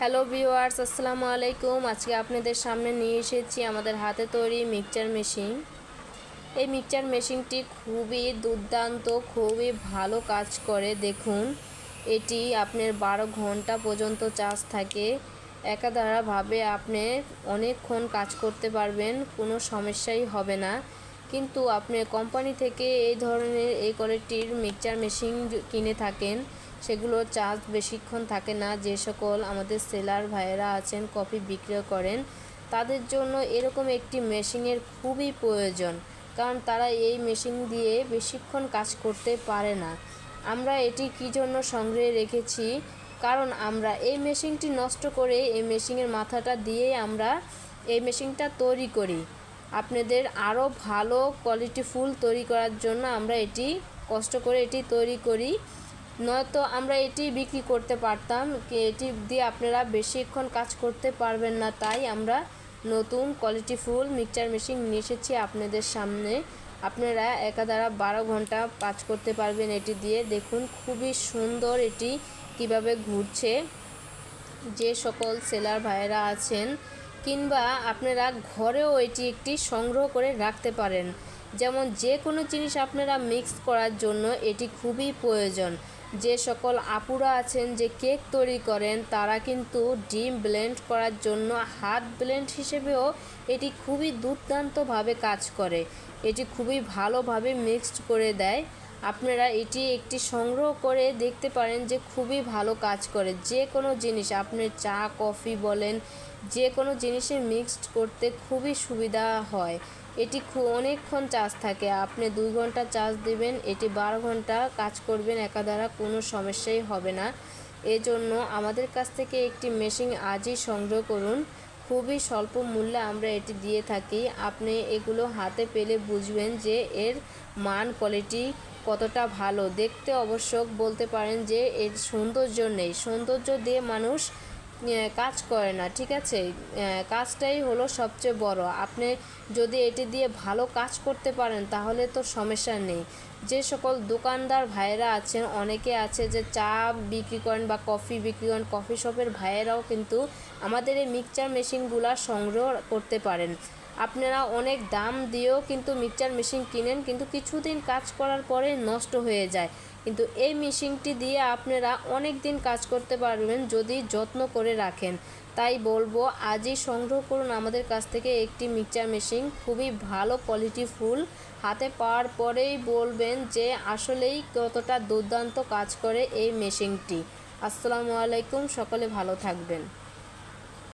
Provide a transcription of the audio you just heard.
Hello viewers, আসসালামু আলাইকুম। আজকে আপনাদের সামনে নিয়ে এসেছি আমাদের হাতে তৈরি মিক্সচার মেশিন। এই মিক্সচার মেশিনটি খুবই দুর্দান্ত, খুবই ভালো কাজ করে। দেখুন, এটি আপনার বারো ঘণ্টা পর্যন্ত চার্জ থাকে। একাধারাভাবে আপনি অনেকক্ষণ কাজ করতে পারবেন, কোনো সমস্যাই হবে না। কিন্তু আপনি কোম্পানি থেকে এই ধরনের এই কোয়ালিটির মিক্সচার মেশিন কিনে থাকেন। সেগুলো চার্জ বেশিক্ষণ থাকে না। যে সকল আমাদের সেলার ভাইয়েরা আছেন, কফি বিক্রয় করেন, তাদের জন্য এরকম একটি মেশিনের খুবই প্রয়োজন, কারণ তারা এই মেশিন দিয়ে বেশিক্ষণ কাজ করতে পারে না। আমরা এটি কী জন্য সংগ্রহে রেখেছি? কারণ আমরা এই মেশিনটি নষ্ট করে এই মেশিনের মাথাটা দিয়ে আমরা এই মেশিনটা তৈরি করি। আপনাদের আরও ভালো কোয়ালিটি ফুল তৈরি করার জন্য আমরা এটি কষ্ট করে এটি তৈরি করি। নয়তো আমরা এটি বিক্রি করতে পারতাম এটি দিয়ে আপনারা বেশিক্ষণ কাজ করতে পারবেন না, তাই আমরা নতুন কোয়ালিটি ফুল মিক্সচার মেশিন নিয়ে এসেছি আপনাদের সামনে। আপনারা একাধারা বারো ঘণ্টা কাজ করতে পারবেন এটি দিয়ে। দেখুন, খুবই সুন্দর এটি কীভাবে ঘুরছে। যে সকল সেলার ভাইয়েরা আছেন, কিংবা আপনারা ঘরেও এটি একটি সংগ্রহ করে রাখতে পারেন। যেমন যে কোনো জিনিস আপনারা মিক্স করার জন্য এটি খুবই প্রয়োজন। যে সকল আপুরা আছেন, যে কেক তৈরি করেন, তারা কিন্তু ডিম ব্লেন্ড করার জন্য হাত ব্লেন্ড হিসেবেও এটি খুবই দুর্দান্তভাবে কাজ করে। এটি খুবই ভালোভাবে মিক্সড করে দেয়। আপনারা এটি একটি সংগ্রহ করে দেখতে পারেন যে খুবই ভালো কাজ করে। যে কোনো জিনিস, আপনি চা, কফি বলেন, যে কোনো জিনিসের মিক্সড করতে খুবই সুবিধা হয়। এটি অনেকক্ষণ চার্জ থাকে। আপনি দুই ঘণ্টা চার্জ দিবেন, এটি বারো ঘণ্টা কাজ করবেন একা দ্বারা কোনো সমস্যাই হবে না। এজন্য আমাদের কাছ থেকে একটি মেশিন আজই সংগ্রহ করুন। খুবই স্বল্প মূল্যে আমরা এটি দিয়ে থাকি। আপনি এগুলো হাতে পেলে বুঝবেন যে এর মান, কোয়ালিটি কতটা ভালো। দেখতে অবশ্য বলতে পারেন যে এর সৌন্দর্য নেই। সৌন্দর্য দিয়ে মানুষ কাজ করে না, ঠিক আছে? কাজটাই হলো সবচেয়ে বড়। আপনি যদি এটি দিয়ে ভালো কাজ করতে পারেন, তাহলে তো সমস্যা নেই। যে সকল দোকানদার ভাইয়েরা আছেন, অনেকে আছে যে চা বিক্রি করেন বা কফি বিক্রি করেন, কফি শপের ভাইয়েরাও কিন্তু আমাদের এই মিক্সচার মেশিনগুলা সংগ্রহ করতে পারেন। আপনারা অনেক দাম দিয়েও কিন্তু মিক্সচার মেশিন কিনেন, কিন্তু কিছুদিন কাজ করার পরে নষ্ট হয়ে যায়। কিন্তু এই মেশিনটি দিয়ে আপনারা অনেক দিন কাজ করতে পারবেন যদি যত্ন করে রাখেন। তাই বলব, আজই সংগ্রহ করুন আমাদের কাছ থেকে একটি মিক্সচার মেশিন, খুবই ভালো কোয়ালিটি ফুল। হাতে পাওয়ার পরেই বলবেন যে আসলেই কতটা দুর্দান্ত কাজ করে এই মেশিনটি। আসসালামু আলাইকুম, সকলে ভালো থাকবেন।